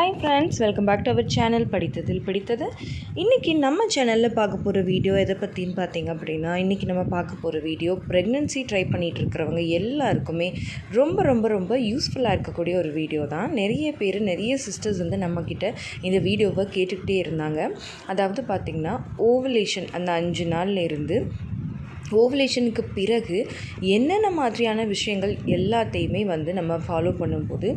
Hi friends welcome back to our channel படித்ததில் படித்தது இன்றைக்கி நம்ம சேனலில் பார்க்க போகிற வீடியோ எதை பற்றின்னு பார்த்தீங்க அப்படின்னா இன்றைக்கி நம்ம பார்க்க போகிற வீடியோ ப்ரெக்னென்சி ட்ரை பண்ணிகிட்டு இருக்கிறவங்க எல்லாருக்குமே ரொம்ப ரொம்ப ரொம்ப யூஸ்ஃபுல்லாக இருக்கக்கூடிய ஒரு வீடியோ தான் நிறைய பேர் நிறைய சிஸ்டர்ஸ் வந்து நம்மக்கிட்ட இந்த வீடியோவை கேட்டுக்கிட்டே இருந்தாங்க. அதாவது பார்த்திங்கன்னா ஓவலேஷன் அந்த அஞ்சு நாள்லேருந்து ஓவலேஷனுக்கு பிறகு என்னென்ன மாதிரியான விஷயங்கள் எல்லாத்தையுமே வந்து நம்ம ஃபாலோ பண்ணும்போது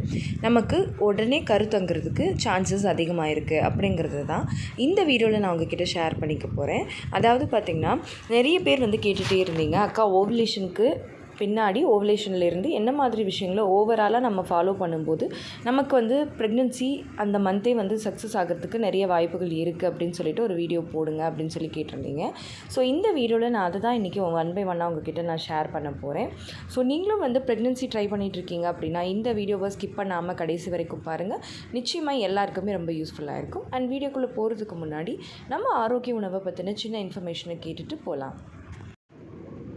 நமக்கு உடனே கருத்தங்கிறதுக்கு சான்சஸ் அதிகமாக இருக்குது அப்படிங்கிறது தான் இந்த வீடியோவில் நான் உங்ககிட்ட ஷேர் பண்ணிக்க போகிறேன் அதாவது பார்த்திங்கன்னா நிறைய பேர் வந்து கேட்டுகிட்டே இருந்தீங்க அக்கா ஓவலேஷனுக்கு பின்னாடி ஓவலேஷன்லேருந்து என்ன மாதிரி விஷயங்களை ஓவராலாக நம்ம ஃபாலோ பண்ணும்போது நமக்கு வந்து ப்ரெக்னென்சி அந்த மந்த்தே வந்து சக்ஸஸ் ஆகிறதுக்கு நிறைய வாய்ப்புகள் இருக்குது அப்படின்னு சொல்லிட்டு ஒரு வீடியோ போடுங்க அப்படின்னு சொல்லி கேட்டிருந்தீங்க. ஸோ இந்த வீடியோவில் நான் அதை தான் இன்றைக்கி ஒன் பை ஒன்னாக உங்ககிட்ட நான் ஷேர் பண்ண போகிறேன் ஸோ நீங்களும் வந்து ப்ரெக்னென்சி ட்ரை பண்ணிட்டு இருக்கீங்க அப்படின்னா இந்த வீடியோவை ஸ்கிப் பண்ணாமல் கடைசி வரைக்கும் பாருங்கள் நிச்சயமாக எல்லாருக்குமே ரொம்ப யூஸ்ஃபுல்லாக இருக்கும். அண்ட் வீடியோக்குள்ளே போகிறதுக்கு முன்னாடி நம்ம ஆரோக்கிய உணவை பற்றின சின்ன இன்ஃபர்மேஷனை கேட்டுட்டு போகலாம்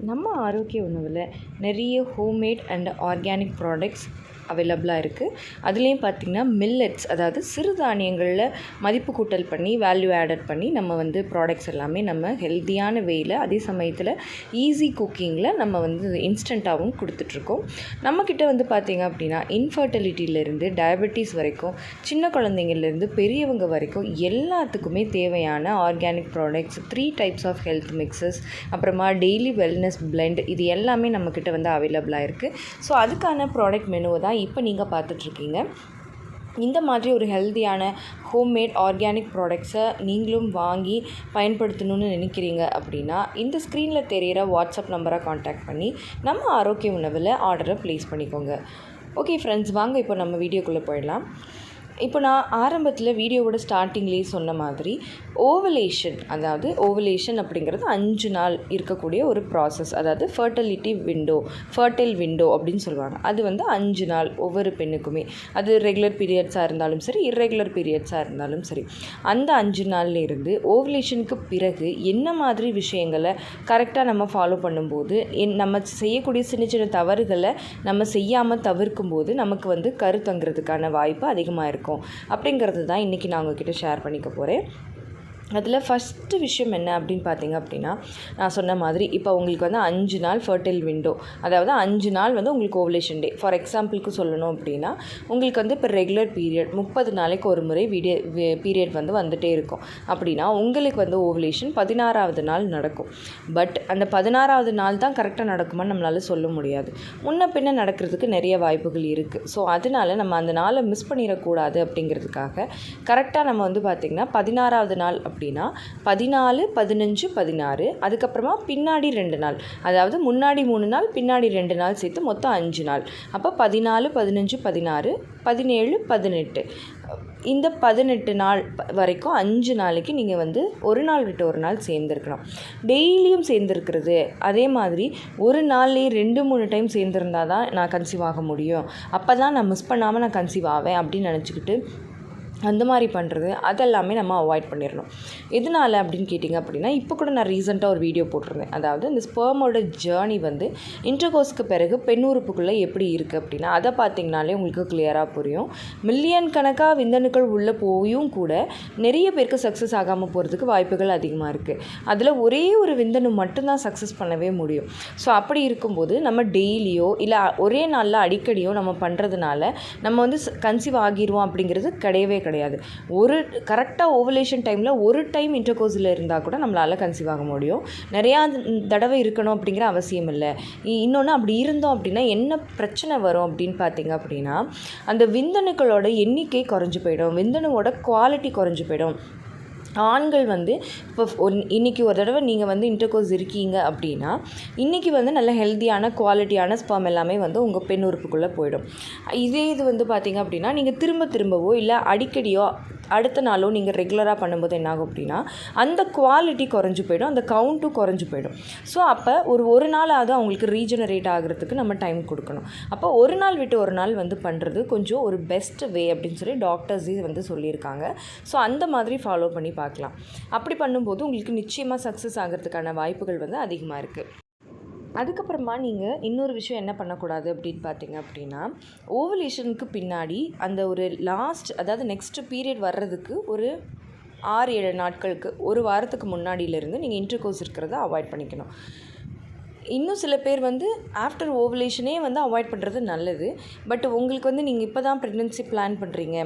நம்ம ஆரோக்கிய உணவில் நிறைய ஹோம்மேட் அண்ட் ஆர்கானிக் ப்ராடக்ட்ஸ் அவைலபிளாக இருக்குது அதுலேயும் பார்த்திங்கன்னா மில்லட்ஸ் அதாவது சிறுதானியங்களில் மதிப்பு கூட்டல் பண்ணி வேல்யூ ஆடட் பண்ணி நம்ம வந்து ப்ராடக்ட்ஸ் எல்லாமே நம்ம ஹெல்த்தியான வேயில் அதே சமயத்தில் ஈஸி குக்கிங்கில் நம்ம வந்து இன்ஸ்டண்ட்டாகவும் கொடுத்துட்ருக்கோம். நம்மக்கிட்ட வந்து பார்த்திங்க அப்படின்னா இன்ஃபர்டிலிட்டியிலேருந்து டயபெட்டிஸ் வரைக்கும் சின்ன குழந்தைங்கள்லேருந்து பெரியவங்க வரைக்கும் எல்லாத்துக்குமே தேவையான organic products three types of health mixes அப்புறமா டெய்லி வெல்னஸ் பிளெண்ட் இது எல்லாமே நம்மக்கிட்ட வந்து அவைலபிளாக இருக்குது ஸோ அதுக்கான ப்ராடக்ட் மெனுவை தான் இப்போ நீங்கள் பார்த்துட்ருக்கீங்க. இந்த மாதிரி ஒரு ஹெல்த்தியான ஹோம்மேட் ஆர்கானிக் ப்ராடக்ட்ஸை நீங்களும் வாங்கி பயன்படுத்தணும்னு நினைக்கிறீங்க அப்படின்னா இந்த ஸ்க்ரீனில் தெரிகிற வாட்ஸ்அப் நம்பரை காண்டாக்ட் பண்ணி நம்ம ஆரோக்கிய உணவில் ஆர்டரை ப்ளேஸ் பண்ணிக்கோங்க. ஓகே ஃப்ரெண்ட்ஸ் வாங்க இப்போ நம்ம வீடியோக்குள்ளே போயிடலாம். இப்போ நான் ஆரம்பத்தில் வீடியோவோட ஸ்டார்டிங்லேயே சொன்ன மாதிரி ஓவலேஷன் அதாவது ஓவலேஷன் அப்படிங்கிறது அஞ்சு நாள் இருக்கக்கூடிய ஒரு ப்ராசஸ் அதாவது ஃபர்டிலிட்டி விண்டோ ஃபர்டைல் விண்டோ அப்படின்னு சொல்லுவாங்க. அது வந்து அஞ்சு நாள் ஒவ்வொரு பெண்ணுக்குமே. அது ரெகுலர் பீரியட்ஸாக இருந்தாலும் சரி இர்ரெகுலர் பீரியட்ஸாக இருந்தாலும் சரி. அந்த அஞ்சு நாள்லேருந்து ஓவலேஷனுக்கு பிறகு என்ன மாதிரி விஷயங்களை கரெக்டாக நம்ம ஃபாலோ பண்ணும்போது என் நம்ம செய்யக்கூடிய சின்ன சின்ன தவறுகளை நம்ம செய்யாமல் தவிர்க்கும் போது நமக்கு வந்து கருத்தங்கிறதுக்கான வாய்ப்பு அதிகமாக இருக்கும். அப்படிங்கிறது தான் இன்றைக்கி நான் உங்ககிட்ட ஷேர் பண்ணிக்க போகிறேன் அதில் ஃபஸ்ட்டு விஷயம் என்ன அப்படின்னு பார்த்தீங்க அப்படின்னா நான் சொன்ன மாதிரி இப்போ உங்களுக்கு வந்து அஞ்சு நாள் ஃபர்டைல் விண்டோ அதாவது அஞ்சு நாள் வந்து உங்களுக்கு ஓவலேஷன் டே ஃபார் எக்ஸாம்பிளுக்கு சொல்லணும் அப்படின்னா உங்களுக்கு வந்து இப்போ ரெகுலர் பீரியட் முப்பது நாளைக்கு ஒரு முறை வீடியோ பீரியட் வந்து வந்துகிட்டே இருக்கும். அப்படின்னா உங்களுக்கு வந்து ஓவலேஷன் பதினாறாவது நாள் நடக்கும். பட் அந்த பதினாறாவது நாள் தான் கரெக்டாக நடக்குமான்னு நம்மளால் சொல்ல முடியாது. முன்ன பின்ன நடக்கிறதுக்கு நிறைய வாய்ப்புகள் இருக்குது ஸோ அதனால நம்ம அந்த நாளை மிஸ் பண்ணிடக்கூடாது அப்படிங்கிறதுக்காக கரெக்டாக நம்ம வந்து பார்த்திங்கன்னா பதினாறாவது நாள் அப்படின்னா பதினாலு பதினஞ்சு பதினாறு அதுக்கப்புறமா பின்னாடி ரெண்டு நாள். அதாவது முன்னாடி மூணு நாள் பின்னாடி ரெண்டு நாள் சேர்த்து மொத்தம் அஞ்சு நாள். அப்போ பதினாலு பதினஞ்சு பதினாறு பதினேழு பதினெட்டு. இந்த பதினெட்டு நாள் வரைக்கும் அஞ்சு நாளைக்கு நீங்கள் வந்து ஒரு நாள் விட்டு ஒரு நாள் சேர்ந்துருக்கணும். டெய்லியும் சேர்ந்துருக்கிறது. அதே மாதிரி ஒரு நாள்லேயே ரெண்டு மூணு டைம் சேர்ந்துருந்தா தான் நான் கன்சீவ் ஆக முடியும். அப்போ தான் நான் மிஸ் பண்ணாமல் நான் கன்சீவ் ஆவேன் அப்படின்னு நினச்சிக்கிட்டு அந்த மாதிரி பண்ணுறது அதெல்லாமே நம்ம அவாய்ட் பண்ணிடணும் எதனால் அப்படின்னு கேட்டிங்க அப்படின்னா இப்போ கூட நான் ரீசெண்டாக ஒரு வீடியோ போட்டிருந்தேன். அதாவது இந்த ஸ்பெர்மோட ஜேர்னி வந்து இன்டர்கோஸ்க்கு பிறகு பெண்ணுறுப்புக்குள்ளே எப்படி இருக்குது அப்படின்னா அதை பார்த்தீங்கனாலே உங்களுக்கு கிளியராக புரியும். மில்லியன் கணக்காக விந்தணுக்கள் உள்ளே போயும் கூட நிறைய பேருக்கு சக்ஸஸ் ஆகாமல் போகிறதுக்கு வாய்ப்புகள் அதிகமாக இருக்குது அதில் ஒரே ஒரு விந்தணு மட்டும்தான் சக்ஸஸ் பண்ணவே முடியும். ஸோ அப்படி இருக்கும்போது நம்ம டெய்லியோ இல்லை ஒரே நாளில் அடிக்கடியோ நம்ம பண்ணுறதுனால நம்ம வந்து கன்சீவ் ஆகிடுவோம் அப்படிங்கிறது கிடையவே கிடையாது. ஒரு கரெக்டாக ஓவலேஷன் டைமில் ஒரு டைம் இன்டர்கோர்ஸில் இருந்தால் கூட நம்மளால் கன்சீவ் ஆக முடியும். நிறையா தடவை இருக்கணும் அப்படிங்கிற அவசியம் இல்லை. இன்னொன்று அப்படி இருந்தோம் அப்படின்னா என்ன பிரச்சனை வரும் அப்படின்னு பார்த்தீங்க அப்படின்னா அந்த விந்தணுக்களோட எண்ணிக்கை குறைஞ்சி போயிடும். விந்தணுவோட குவாலிட்டி குறைஞ்சி போயிடும். ஆண்கள் வந்து இப்போ ஒன் இன்றைக்கி ஒரு தடவை நீங்கள் வந்து இன்டர்கோர்ஸ் இருக்கீங்க அப்படின்னா இன்றைக்கி வந்து நல்ல ஹெல்த்தியான குவாலிட்டியான ஸ்பம் எல்லாமே வந்து உங்கள் பெண் உறுப்புக்குள்ளே போயிடும். இதே இது வந்து பார்த்திங்க அப்படின்னா நீங்கள் திரும்ப திரும்பவோ இல்லை அடிக்கடியோ அடுத்த நாளோ நீங்கள் ரெகுலராக பண்ணும்போது என்னாகும் அப்படின்னா அந்த குவாலிட்டி குறைஞ்சி போயிடும் அந்த கவுண்ட்டும் குறைஞ்சி போயிடும். ஸோ அப்போ ஒரு ஒரு நாளாவது அவங்களுக்கு ரீஜெனரேட் ஆகிறதுக்கு நம்ம டைம் கொடுக்கணும். அப்போ ஒரு நாள் விட்டு ஒரு நாள் வந்து பண்ணுறது கொஞ்சம் ஒரு பெஸ்ட் வே அப்படின்னு சொல்லி டாக்டர்ஸே வந்து சொல்லியிருக்காங்க. ஸோ அந்த மாதிரி ஃபாலோ பண்ணி பார்க்கலாம். அப்படி பண்ணும்போது உங்களுக்கு நிச்சயமாக சக்ஸஸ் ஆகிறதுக்கான வாய்ப்புகள் வந்து அதிகமாக இருக்குது அதுக்கப்புறமா நீங்கள் இன்னொரு விஷயம் என்ன பண்ணக்கூடாது அப்படின்னு பார்த்தீங்க அப்படின்னா ஓவலேஷனுக்கு பின்னாடி அந்த ஒரு லாஸ்ட் அதாவது நெக்ஸ்ட் பீரியட் வர்றதுக்கு ஒரு ஆறு ஏழு நாட்களுக்கு ஒரு வாரத்துக்கு முன்னாடியிலேருந்து நீங்கள் இன்டர்கோர்ஸ் இருக்கிறத அவாய்ட் பண்ணிக்கணும். இன்னும் சில பேர் வந்து ஆஃப்டர் ஓவலேஷனே வந்து அவாய்ட் பண்ணுறது நல்லது. பட் உங்களுக்கு வந்து நீங்கள் இப்போ தான் ப்ரெக்னென்சி பிளான் பண்ணுறீங்க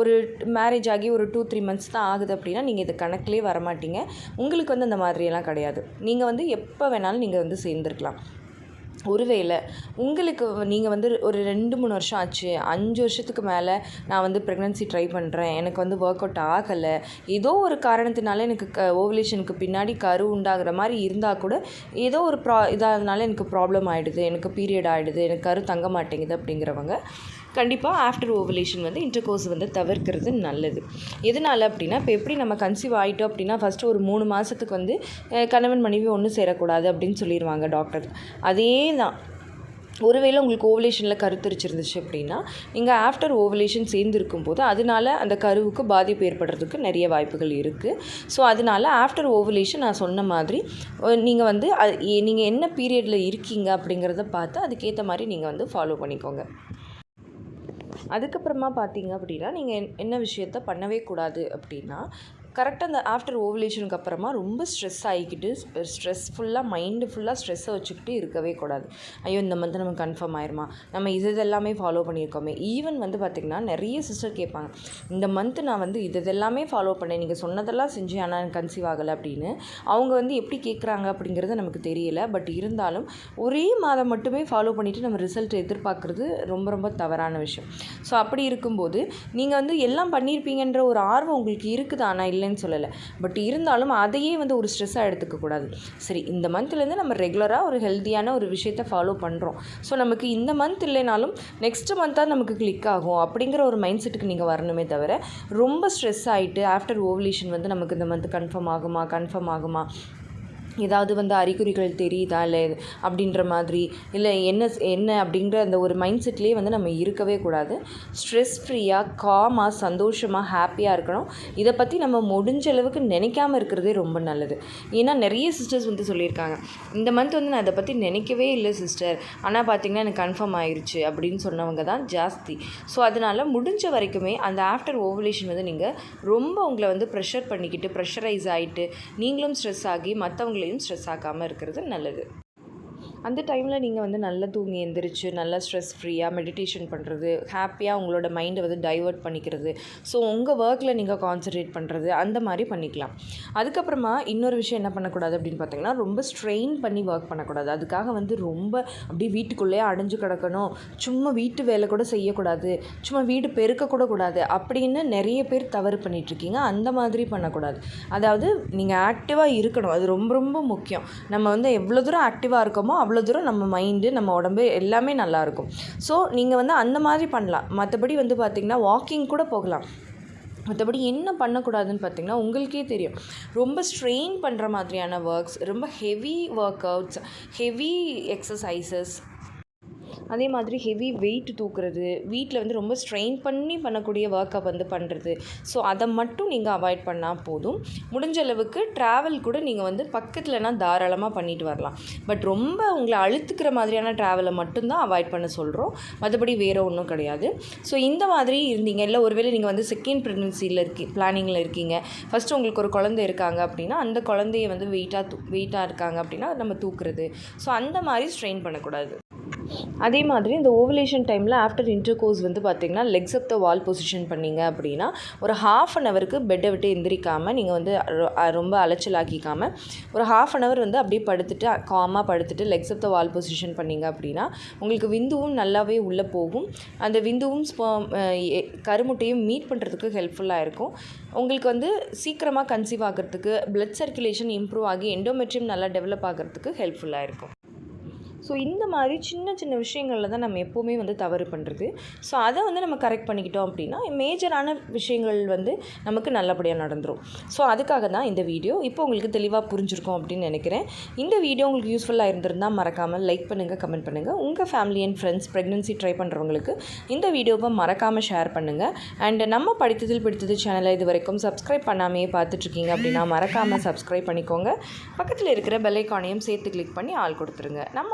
ஒரு மேரேஜ் ஆகி ஒரு டூ த்ரீ மந்த்ஸ் தான் ஆகுது அப்படின்னா நீங்கள் இது கணக்கிலே வரமாட்டீங்க. உங்களுக்கு வந்து அந்த மாதிரியெல்லாம் கிடையாது. நீங்கள் வந்து எப்போ வேணாலும் நீங்கள் வந்து சேர்ந்துருக்கலாம். ஒருவேளை உங்களுக்கு நீங்கள் வந்து ஒரு ரெண்டு மூணு வருஷம் ஆச்சு. அஞ்சு வருஷத்துக்கு மேலே நான் வந்து ப்ரெக்னன்சி ட்ரை பண்ணுறேன் எனக்கு வந்து ஒர்க் அவுட் ஆகலை. ஏதோ ஒரு காரணத்தினால எனக்கு க ஓவலேஷனுக்கு பின்னாடி கரு உண்டாகிற மாதிரி இருந்தால் கூட ஏதோ ஒரு ப்ரா இதாகனால எனக்கு ப்ராப்ளம் ஆகிடுது எனக்கு பீரியட் ஆகிடுது எனக்கு கரு தங்க மாட்டேங்குது அப்படிங்கிறவங்க கண்டிப்பாக ஆஃப்டர் ஓவலேஷன் வந்து இன்டர்கோர்ஸ் வந்து தவிர்க்கிறது நல்லது. எதனால் அப்படின்னா இப்போ எப்படி நம்ம கன்சீவ் ஆகிட்டோம் அப்படின்னா ஃபஸ்ட்டு ஒரு மூணு மாதத்துக்கு வந்து கணவன் மனைவி ஒன்றும் சேரக்கூடாது அப்படின்னு சொல்லிடுவாங்க டாக்டர் அதே தான் ஒருவேளை உங்களுக்கு ஓவலேஷனில் கருத்தரிச்சிருந்துச்சு அப்படின்னா நீங்கள் ஆஃப்டர் ஓவலேஷன் சேர்ந்துருக்கும் போது அதனால அந்த கருவுக்கு பாதிப்பு ஏற்படுறதுக்கு நிறைய வாய்ப்புகள் இருக்குது ஸோ அதனால ஆஃப்டர் ஓவலேஷன் நான் சொன்ன மாதிரி நீங்கள் வந்து நீங்கள் என்ன பீரியடில் இருக்கீங்க அப்படிங்கிறத பார்த்து அதுக்கேற்ற மாதிரி நீங்கள் வந்து ஃபாலோ பண்ணிக்கோங்க. அதுக்கப்புறமா பார்த்தீங்க அப்படின்னா நீங்கள் என்ன விஷயத்த பண்ணவே கூடாது அப்படின்னா கரெக்டாக அந்த ஆஃப்டர் ஓவலேஷனுக்கு அப்புறமா ரொம்ப ஸ்ட்ரெஸ் ஆகிக்கிட்டு ஸ்ட்ரெஸ்ஃபுல்லாக மைண்டு ஃபுல்லாக ஸ்ட்ரெஸ்ஸை வச்சுக்கிட்டு இருக்கவே கூடாது. ஐயோ இந்த மந்த் நம்ம கன்ஃபார்ம் ஆயிருமா? நம்ம இது இதெல்லாமே ஃபாலோ பண்ணியிருக்கோமே. ஈவன் வந்து பார்த்திங்கன்னா நிறைய சிஸ்டர் கேட்பாங்க இந்த மந்த்து நான் வந்து இது இதெல்லாமே ஃபாலோ பண்ணேன். நீங்கள் சொன்னதெல்லாம் செஞ்சேன் ஆனால் எனக்கு கன்சீவ் ஆகலை அப்படின்னு. அவங்க வந்து எப்படி கேட்குறாங்க அப்படிங்கிறது நமக்கு தெரியல. பட் இருந்தாலும் ஒரே மாதம் மட்டுமே ஃபாலோ பண்ணிவிட்டு நம்ம ரிசல்ட் எதிர்பார்க்குறது ரொம்ப ரொம்ப தவறான விஷயம். ஸோ அப்படி இருக்கும்போது நீங்கள் வந்து எல்லாம் பண்ணியிருப்பீங்கன்ற ஒரு ஆர்வம் உங்களுக்கு இருக்குது? ஆனால் இல்லை இல்லைன்னு சொல்லலை. பட் இருந்தாலும் அதையே வந்து ஒரு ஸ்ட்ரெஸ்ஸாக எடுத்துக்கக்கூடாது சரி இந்த மந்த்லேருந்து நம்ம ரெகுலராக ஒரு ஹெல்த்தியான ஒரு விஷயத்தை ஃபாலோ பண்ணுறோம் ஸோ நமக்கு இந்த மந்த் இல்லைனாலும் நெக்ஸ்ட் மந்த்தாக நமக்கு கிளிக் ஆகும் அப்படிங்கிற ஒரு மைண்ட் செட்டுக்கு நீங்கள் வரணுமே தவிர ரொம்ப ஸ்ட்ரெஸ் ஆகிட்டு ஆஃப்டர் ஓவலேஷன் வந்து நமக்கு இந்த மந்த் கன்ஃபார்ம் ஆகுமா கன்ஃபார்ம் ஆகுமா? ஏதாவது வந்து அறிகுறிகள் தெரியுதா இல்லை அப்படின்ற மாதிரி இல்லை என்ன என்ன அப்படிங்கிற அந்த ஒரு மைண்ட் செட்லேயே வந்து நம்ம இருக்கவே கூடாது. ஸ்ட்ரெஸ் ஃப்ரீயாக காமாக சந்தோஷமாக ஹாப்பியாக இருக்கணும். இதை பற்றி நம்ம முடிஞ்ச அளவுக்கு நினைக்காமல் இருக்கிறதே ரொம்ப நல்லது. ஏன்னா நிறைய சிஸ்டர்ஸ் வந்து சொல்லியிருக்காங்க. இந்த மந்த் வந்து நான் இதை பற்றி நினைக்கவே இல்லை சிஸ்டர் ஆனால் பார்த்தீங்கன்னா எனக்கு கன்ஃபார்ம் ஆயிடுச்சு அப்படின்னு சொன்னவங்க தான் ஜாஸ்தி. ஸோ அதனால் முடிஞ்ச வரைக்குமே அந்த ஆஃப்டர் ஓவலேஷன் வந்து நீங்கள் ரொம்ப உங்களை வந்து ப்ரெஷர் பண்ணிக்கிட்டு ப்ரெஷரைஸ் ஆகிட்டு நீங்களும் ஸ்ட்ரெஸ் ஆகி மற்றவங்களையும் ஸ்ட்ரெஸ் ஆக்காமல் இருக்கிறது நல்லது. அந்த டைமில் நீங்கள் வந்து நல்லா தூங்கி எந்திரிச்சு நல்லா ஸ்ட்ரெஸ் ஃப்ரீயாக மெடிடேஷன் பண்ணுறது ஹாப்பியாக உங்களோட மைண்டை வந்து டைவர்ட் பண்ணிக்கிறது. ஸோ உங்கள் ஒர்க்கில் நீங்கள் கான்சன்ட்ரேட் பண்ணுறது அந்த மாதிரி பண்ணிக்கலாம். அதுக்கப்புறமா இன்னொரு விஷயம் என்ன பண்ணக்கூடாது அப்படின்னு பார்த்தீங்கன்னா ரொம்ப ஸ்ட்ரெயின் பண்ணி ஒர்க் பண்ணக்கூடாது. அதுக்காக வந்து ரொம்ப அப்படியே வீட்டுக்குள்ளேயே அடைஞ்சு கிடக்கணும். சும்மா வீட்டு வேலை கூட செய்யக்கூடாது. சும்மா வீடு பெருக்கக்கூட கூடாது. அப்படின்னு நிறைய பேர் தவறு பண்ணிகிட்ருக்கீங்க அந்த மாதிரி பண்ணக்கூடாது. அதாவது நீங்கள் ஆக்டிவாக இருக்கணும். அது ரொம்ப ரொம்ப முக்கியம். நம்ம வந்து எவ்வளோ தூரம் ஆக்டிவாக இருக்கோமோ அவ்வளோ அவ்வளோ தூரம் நம்ம மைண்டு நம்ம உடம்பு எல்லாமே நல்லாயிருக்கும் ஸோ நீங்கள் வந்து அந்த மாதிரி பண்ணலாம். மற்றபடி வந்து பார்த்திங்கன்னா வாக்கிங் கூட போகலாம். மற்றபடி என்ன பண்ணக்கூடாதுன்னு பார்த்தீங்கன்னா உங்களுக்கே தெரியும். ரொம்ப ஸ்ட்ரெயின் பண்ணுற மாதிரியான ஒர்க்ஸ் ரொம்ப heavy workouts heavy exercises அதே மாதிரி ஹெவி வெயிட் தூக்குறது வீட்டில் வந்து ரொம்ப ஸ்ட்ரெயின் பண்ணி பண்ணக்கூடிய ஒர்க்கை வந்து பண்ணுறது ஸோ அதை மட்டும் நீங்கள் அவாய்ட் பண்ணால் போதும். முடிஞ்ச அளவுக்கு ட்ராவல் கூட நீங்கள் வந்து பக்கத்துலனா தாராளமாக பண்ணிட்டு வரலாம். பட் ரொம்ப உங்களை அழுத்துக்கிற மாதிரியான ட்ராவலை மட்டும்தான் அவாய்ட் பண்ண சொல்கிறோம் மற்றபடி வேறு ஒன்றும் கிடையாது. ஸோ இந்த மாதிரி இருந்தீங்க இல்லை ஒருவேளை நீங்கள் வந்து செகண்ட் ப்ரெக்னன்சியில் இருக்கி பிளானிங்கில் இருக்கீங்க. ஃபஸ்ட்டு உங்களுக்கு ஒரு குழந்தை இருக்காங்க அப்படின்னா அந்த குழந்தைய வந்து வெயிட்டாக தூ வெயிட்டாக இருக்காங்க அப்படின்னா நம்ம தூக்குறது. ஸோ அந்த மாதிரி ஸ்ட்ரெயின் பண்ணக்கூடாது. அதே மாதிரி இந்த ஓவலேஷன் டைமில் ஆஃப்டர் இன்டர் கோர்ஸ் வந்து பார்த்திங்கன்னா legs of the wall position பண்ணீங்க அப்படின்னா ஒரு ஹாஃப் அன் ஹவருக்கு பெட்டை விட்டு எந்திரிக்காமல் நீங்கள் வந்து ரொம்ப அலைச்சலாக்கிக்காமல் ஒரு ஹாஃப் அன் ஹவர் வந்து அப்படியே படுத்துட்டு காமாக படுத்துட்டு legs of the wall position பண்ணீங்க அப்படின்னா உங்களுக்கு விந்துவும் நல்லாவே உள்ளே போகும். அந்த விந்துவும் கருமுட்டையும் மீட் பண்ணுறதுக்கு ஹெல்ப்ஃபுல்லாக இருக்கும். உங்களுக்கு வந்து சீக்கிரமாக கன்சீவ் ஆகிறதுக்கு பிளட் சர்க்குலேஷன் இம்ப்ரூவ் ஆகி எண்டோமெட்ரியம் நல்லா டெவலப் ஆகிறதுக்கு ஹெல்ப்ஃபுல்லாக இருக்கும். ஸோ இந்த மாதிரி சின்ன சின்ன விஷயங்களில் தான் நம்ம எப்போவுமே வந்து தவறு பண்ணுறது ஸோ அதை வந்து நம்ம கரெக்ட் பண்ணிக்கிட்டோம் அப்படின்னா மேஜரான விஷயங்கள் வந்து நமக்கு நல்லபடியாக நடந்துடும் ஸோ அதுக்காக தான் இந்த வீடியோ. இப்போ உங்களுக்கு தெளிவாக புரிஞ்சிருக்கும் அப்படின்னு நினைக்கிறேன். இந்த வீடியோ உங்களுக்கு யூஸ்ஃபுல்லாக இருந்திருந்தால் மறக்காமல் லைக் பண்ணுங்கள் கமெண்ட் பண்ணுங்கள் உங்கள் family and friends pregnancy try பண்ணுறவங்களுக்கு இந்த வீடியோவை மறக்காமல் ஷேர் பண்ணுங்கள் அண்ட் நம்ம படித்ததில் பிடித்தது சேனலை இது வரைக்கும் சப்ஸ்கிரைப் பண்ணாமையே பார்த்துட்ருக்கீங்க அப்படின்னா மறக்காமல் சப்ஸ்கிரைப் பண்ணிக்கோங்க. பக்கத்தில் இருக்கிற பெல் ஐக்கானையும் சேர்த்து கிளிக் பண்ணி ஆள் கொடுத்துருங்க. நம்ம